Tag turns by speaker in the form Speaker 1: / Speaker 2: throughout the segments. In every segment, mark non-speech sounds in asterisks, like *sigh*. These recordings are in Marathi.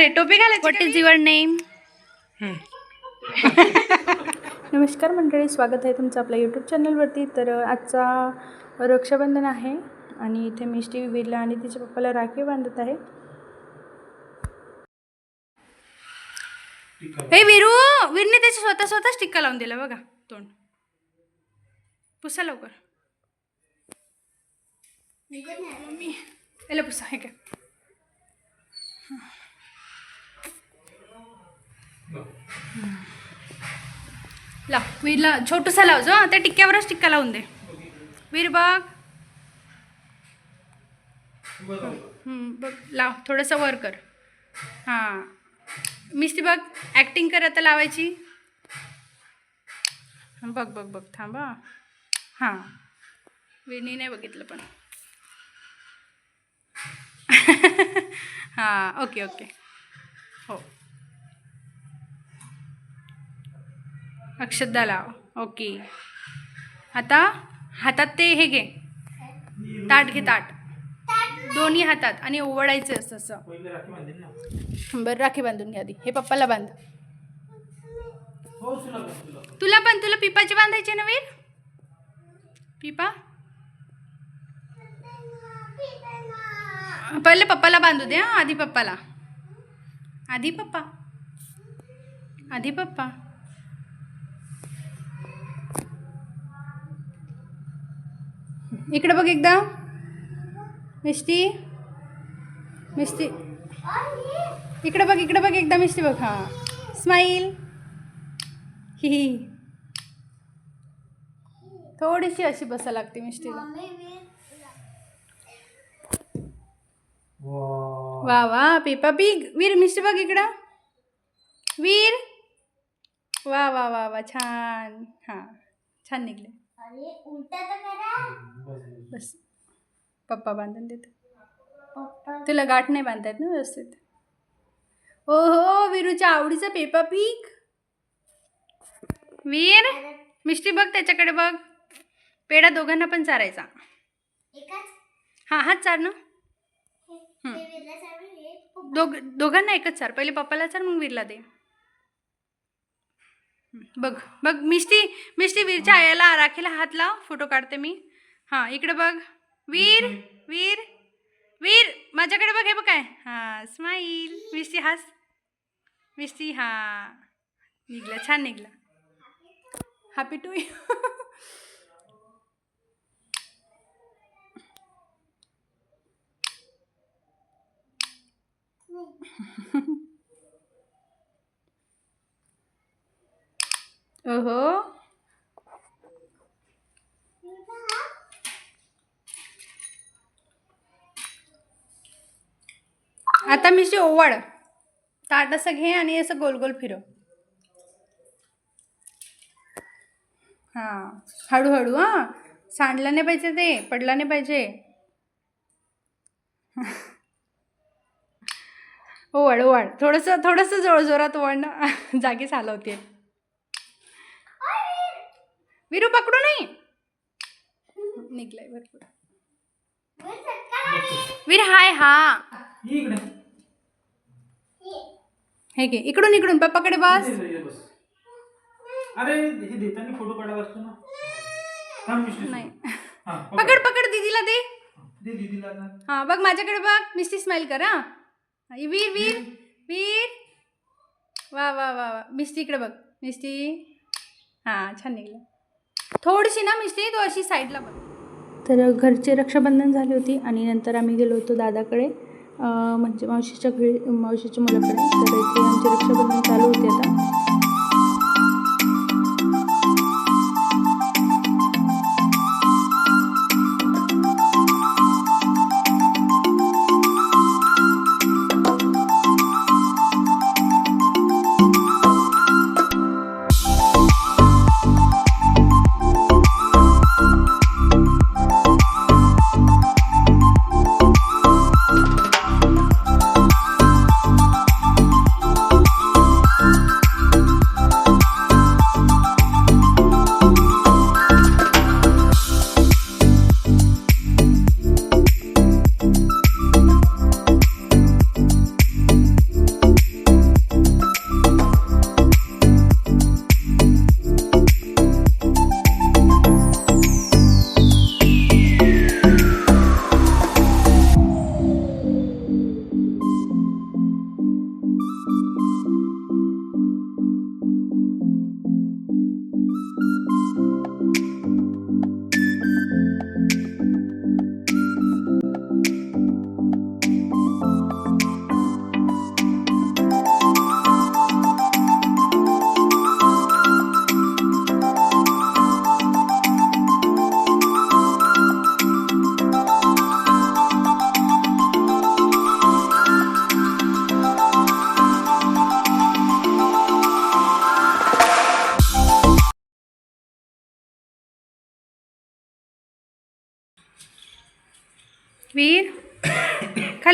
Speaker 1: अरे टोपी घालायची व्हॉट इज युअर नेम नमस्कार मंडळी स्वागत आहे तुमचं आपल्या यूट्यूब चॅनलवरती तर आजचा रक्षाबंधन आहे आणि इथे मिष्टी विरला आणि तिच्या पप्पाला राखी बांधत आहे. हे विरू वीरने त्याच्या स्वतः स्वतःच टिक्का लावून दिला बघा तोंड. पुसा लवकर. मी याला पुसा हे काय लाव वीरला छोटूसा लाव जो त्या टिक्क्यावरच टिक्का लावून दे. वीर बघ. बघ लाव थोडंसं वर कर. हां. मिस्ती बघ ॲक्टिंग कर आता लावायची. बघ बघ बघ थांबा. हां. विणी नाही बघितलं पण. *laughs* हां ओके ओके. हो. अक्षदा लाव ओके. आता हातात ते हे घे. ताट घे ताट. दोन्ही हातात आणि ओवडायचं असं असं. बरं राखी बांधून घ्या आधी. हे पप्पाला बांध. तुला पण तुला पिपाची बांधायची ना वीर? पिपा? पहिले पप्पाला बांधू दे हां आधी पप्पाला. आधी पप्पा. आधी पप्पा. इकडे बघ एकदा. मिष्टी. मिष्टी. इकडे बघ इकडे बघ एकदा मिष्टी बघ. हाँ. स्माईल. ही ही. थोडीशी अशी बसा लागते मिष्टीला. वा वा पेपा बिग. वीर मिष्टी बघ इकडं. वीर. वा वा वा वा छान. हाँ छान निघले. बस. पप्पा बांधून देतो
Speaker 2: पप्पा.
Speaker 1: तुला गाठ नाही बांधता येत ना व्यवस्थित? ओ हो वीरूच्या आवडीचा पेपा पीक. वीर मिष्टी बघ त्याच्याकडे बघ. पेढा दोघांना पण चारायचा. हां हाच चार ना. दोघ दोघांना एकच चार. पहिले पप्पाला चार मग वीरला दे. बघ बघ मिष्टी मिष्टी वीरच्या आयाला राखीला हात लाव. फोटो काढते मी. हाँ इकडे बघ. वीर वीर वीर माझ्याकडे बघ हे बघ काय? हाँ स्माईल मिष्टी हास. मिष्टी हाँ. निघला छान निघला. हॅपी टू यू ओहो. आता मिशी ओवाळ ताट असं घे आणि असं गोल गोल फिरव. हां. हळूहळू हां. सांडलं नाही पाहिजे ते पडला नाही पाहिजे. ओवाळ ओवाळ. थोडंसं थोडंसं जोरजोरात ओवाळणं जागीच हलवते विरू पकडू नाही? निघलंय भरपूर.
Speaker 2: वर
Speaker 1: हाय हा
Speaker 2: हे.
Speaker 1: घे इकडून इकडून पप्पाकडे बस
Speaker 3: अरे हे देताना फ़ोटो काढावा असतो ना
Speaker 1: नाही
Speaker 3: हा
Speaker 1: पकड पकड दीदीला दे
Speaker 3: दे दीदीला आता.
Speaker 1: हा बघ माझ्याकडे बघ मिस्टी स्माईल कर हा हा, वीर वीर वीर वा वा वा वा मिस्टी इकडे बघ मिस्टी हाँ छान निघलं थोडीशी ना मिस्टी तू अशी साईडला बघ तर घरचे रक्षाबंधन झाली होती आणि नंतर आम्ही गेलो होतो दादाकडे. म्हणजे मावशीच्या घरी मावशीच्या मुलाकडे. तर इथे आमचे रक्षाबंधन चालू होते आता.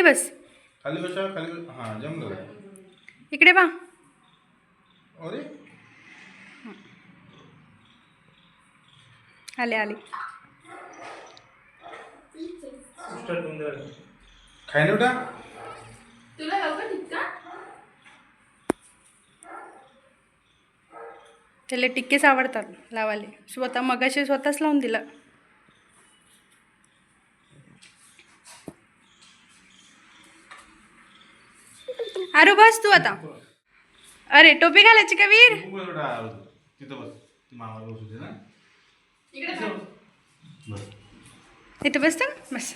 Speaker 1: खाली बस.
Speaker 4: खाली बसा खाली बस. हां जमलं
Speaker 1: इकडे पा
Speaker 4: अरे.
Speaker 1: आले आले.
Speaker 3: स्टार्ट होऊन जाईल
Speaker 4: खाय ना बेटा.
Speaker 1: त्याला टिक्केच आवडतात लावाले स्वतः मगाशी स्वतःच लावून दिला. अरे बस तू आता. अरे टोपी घालायची का वीर?
Speaker 4: तू बस बेटा तिथं बस. ती मामाला बसू दे ना. बस.
Speaker 1: इथं बसतं ना बस.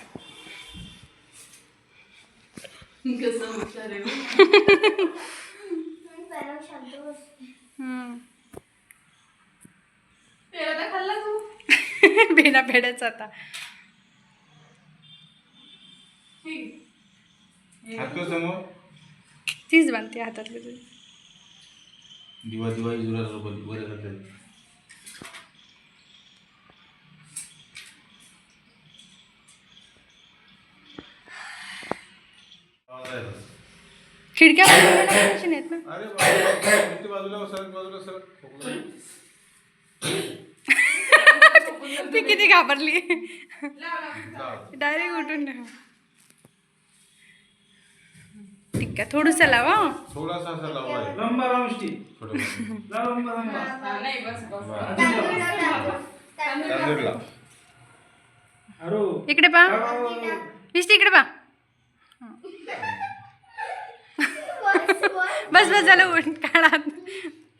Speaker 1: पेड्याच आता.
Speaker 4: समोर.
Speaker 1: तीच बांधते हातातली तुझी.
Speaker 4: दिवा दिवा बरे करते
Speaker 1: खिडक्या ना
Speaker 4: अरे बाजूला सरक बाजूला सरक
Speaker 1: ती किती घाबरली
Speaker 4: लाव.
Speaker 1: डायरेक्ट उठून टिक्का थोडस लावा
Speaker 4: थोडासा असा लावाय
Speaker 3: लंबा राम स्टी
Speaker 4: थोडं
Speaker 3: जा लंबा लंबा
Speaker 4: तांदूळ लाव.
Speaker 3: अरो
Speaker 1: इकडे पा निश्चित इकडे पा बस बस झालं उठ काढा.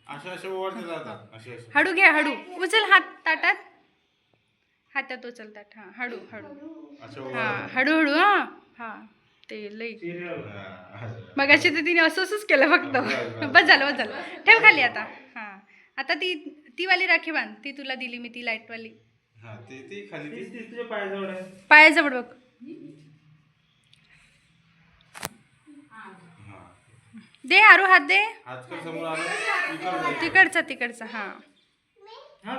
Speaker 4: अशा अशा ओवाळते जातात असे असे.
Speaker 1: हळू घ्या हळू. उचल हात ताटात. हातात उचल ताट हा. हळू हळू.
Speaker 4: अशा
Speaker 1: हा
Speaker 4: ओवाळते
Speaker 1: हळू हळू हा. हा. ते लई.
Speaker 3: सिरियल
Speaker 1: मग अशी तर तिने असं असंच केलं फक्त. बस झालं बस झालं. ठेव खाली आता. हा. आता ती ती वाली राखी बांध. ती तुला दिली मी ती लाइट वाली.
Speaker 4: हा ते ती खाली
Speaker 3: तीच
Speaker 4: ती
Speaker 3: तीच तुझ्या पायाजवळ
Speaker 1: बघ.
Speaker 4: हा.
Speaker 1: दे आरू हात दे. तिकडचा तिकडचा हा.
Speaker 3: हा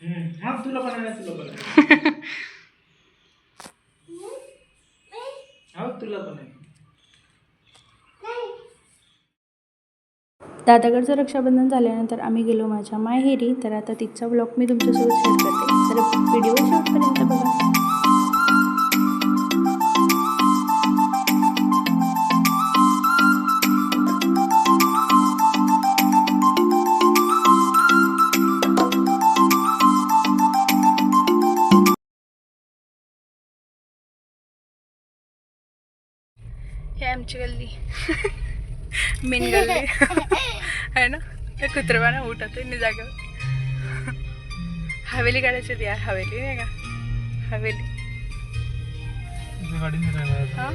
Speaker 3: हा तुला पण तुला पण *laughs* हा तुला पण आहे
Speaker 1: दादाकडचं रक्षाबंधन झाल्यानंतर आम्ही गेलो माझ्या माहेरी. तर आता तिचा ब्लॉग मी तुमच्यासोबत शेअर करते. तर व्हिडिओ शेवटपर्यंत बघा. मेन *laughs* गल्ली. *laughs* आहे ना? ते कुत्रेवाना उठत आहे जागा हवेली काढायची होती यार हवेली नाही का? हवेली. हा?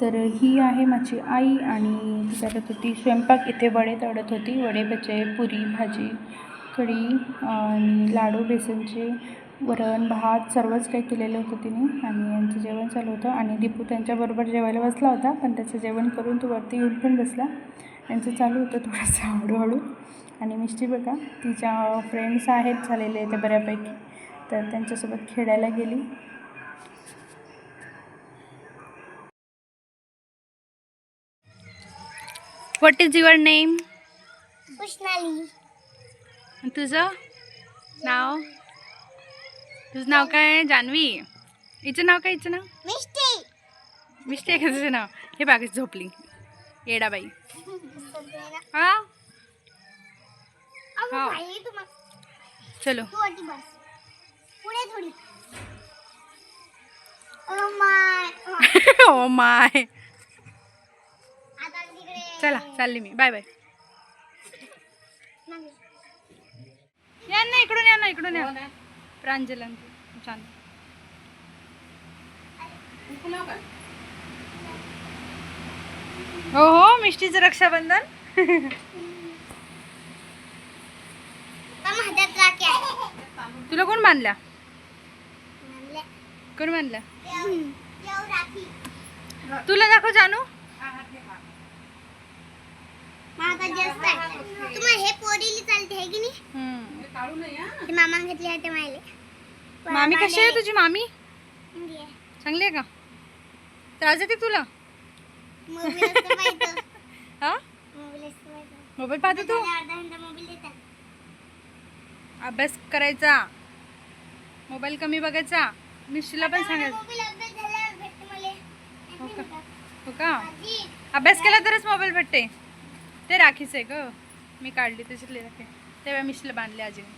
Speaker 1: तर ही आहे माझी आई आणि ती करत होती स्वयंपाक इथे वडे तळत होती. वडे बचे पुरी भाजी कढी आणि लाडू बेसनचे वरण भात सर्वच काही केलेलं होतं तिने आणि यांचं जेवण चालू होतं आणि दीपू त्यांच्याबरोबर जेवायला बसला होता पण त्याचं जेवण करून तो वरती येऊन पण बसला. यांचं चालू होतं थोडंसं हळूहळू. आणि मिष्टी बघा तिच्या फ्रेंड्स आहेत झालेले ते बऱ्यापैकी. तर त्यांच्यासोबत खेळायला गेली. व्हॉट इज युअर नेम तुझं? नाव? तुझं नाव काय जान्हवी हिचं नाव काय? हिचं नाव?
Speaker 2: मिष्टी.
Speaker 1: आहे का तुझं नाव? हे बाग झोपली. येडाबाई. हा? हा. चलो.
Speaker 2: Oh my *laughs*
Speaker 1: oh my.
Speaker 2: आता तिकडे.
Speaker 1: चला चालली मी. Bye bye. या ना इकडून या ना इकडून या. प्रांजलन छान. हो हो मिष्टीचं रक्षाबंधन. तुला कोण
Speaker 2: म्हणले,
Speaker 1: कोण
Speaker 2: राखी
Speaker 1: तुला दाखव जानू.
Speaker 2: तुम्हाला हे पोरीली चालते आहे की नाही. ते मामा घेतले होते मायले.
Speaker 1: मामी कशी आहे तुझी मामी?
Speaker 2: चांगली आहे.
Speaker 1: का? त्रास देते तुला?
Speaker 2: मोबाईल *laughs*
Speaker 1: हा? पाहते तू? अभ्यास करायचा. मोबाईल कमी बघायचा. मिशीला पण सांगायचं. हो का? हो का?
Speaker 2: आजी
Speaker 1: अभ्यास केला तरच मोबाईल भेटते. ते राखीच आहे ग. मी काढली त्याच्यातली राखी. तेव्हा मिशीला बांधले आजीने.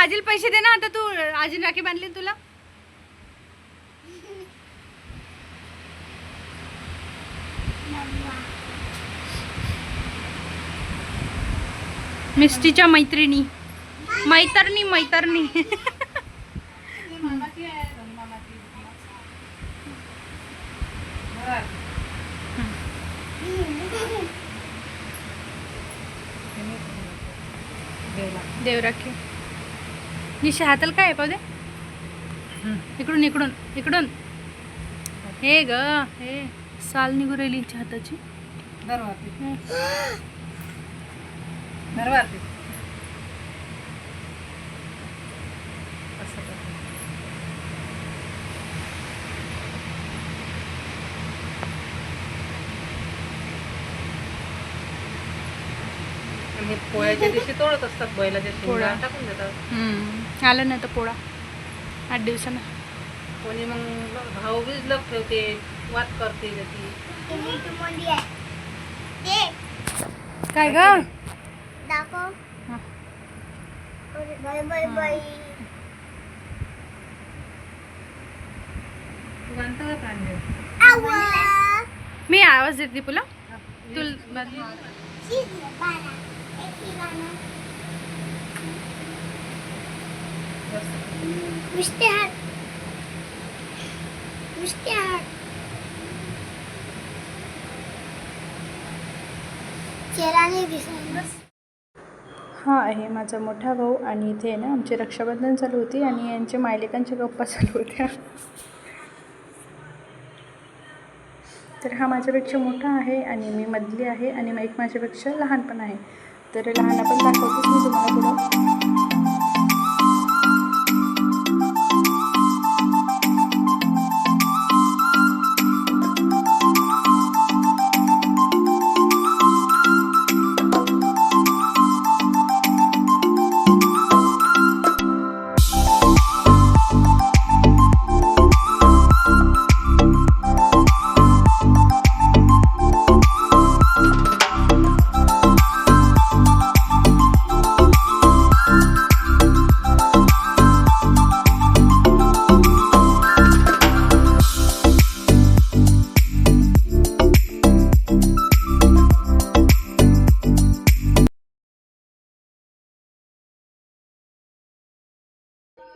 Speaker 1: आजीला पैसे दे ना आता तू आजी राखी बांधली तुला. मिस्टीच्या मैत्रिणी. मैतरणी मैतरणी. देव राखी निशा हाताला काय पाहू दे. इकडून इकडून इकडून. हे ग हे. साल निघू राहिली हिच्या हे
Speaker 5: पोळ्याच्या दिवशी तोडत असतात बैलाच्या
Speaker 1: पोळा.
Speaker 5: शेंगा टाकून देतात.
Speaker 1: हम्म. आलं नाही तर पोळा. आठ दिवसानं.
Speaker 5: कोणी मग भाऊ बीज लग ठेवते वाद करते त्याची.
Speaker 1: काय ग?
Speaker 2: दाखव
Speaker 1: हा.
Speaker 2: बाय बाय
Speaker 1: मी आवाज देते तुला तुल
Speaker 2: मिष्टी हात चेहरा नाही दिसत
Speaker 1: हा आहे माझा मोठा भाऊ आणि इथे ना आमचे रक्षाबंधन चालू होती आणि यांच्या मायलेकांच्या गप्पा चालू होत्या. तर हा माझ्यापेक्षा मोठा आहे आणि मी मधली आहे आणि एक माझ्यापेक्षा लहान पण आहे. तर लहान आपण दाखवतो मी तुम्हाला पुढं.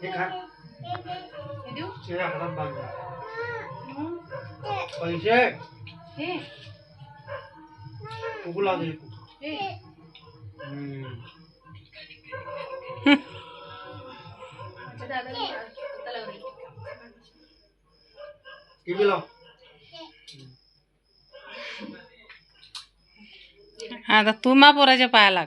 Speaker 3: हे खा. हातात पैसे. कुकू लाव?
Speaker 5: आता तू मा पोराच्या पाया लाग.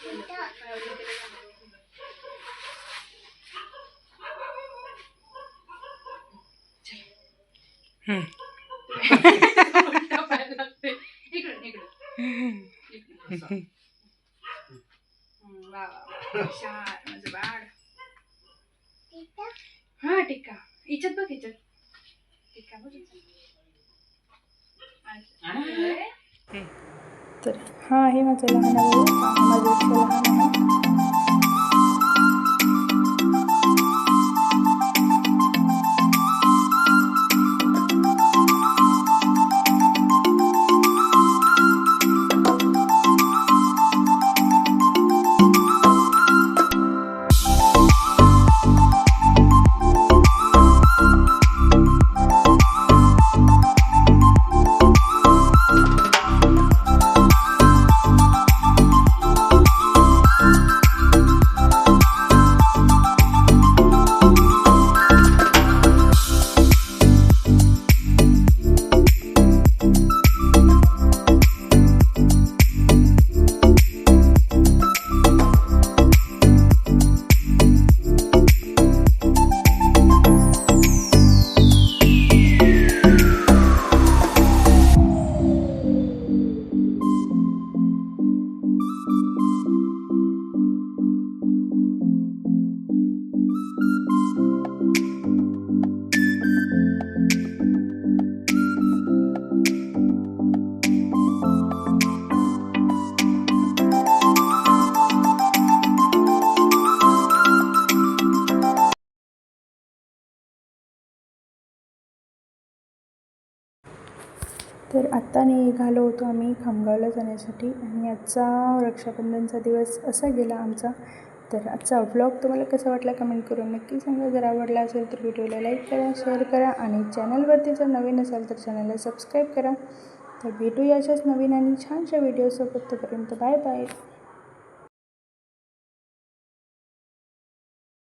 Speaker 5: *laughs*
Speaker 1: हा टिक्का इच्छत बघ इच्छत टिक्का बघ इच्छत. अच्छा. हे. तर हा आहे माझा लहान भाऊ हा माझ्यापेक्षा लहान आहे. तर आत्ता निघालो होतो आम्ही खामगावला जाण्यासाठी आणि आजचा रक्षाबंधनचा दिवस असा गेला आमचा. तर आजचा व्लॉग तुम्हाला कसा वाटला कमेंट करून नक्की सांगा. जर आवडला असेल तर व्हिडिओला लाईक करा शेअर करा आणि चॅनलवरती जर नवीन असाल तर चॅनलला सबस्क्राईब करा. तर भेटूया अशाच नवीन आणि छानशा व्हिडिओसोबत तोपर्यंत बाय बाय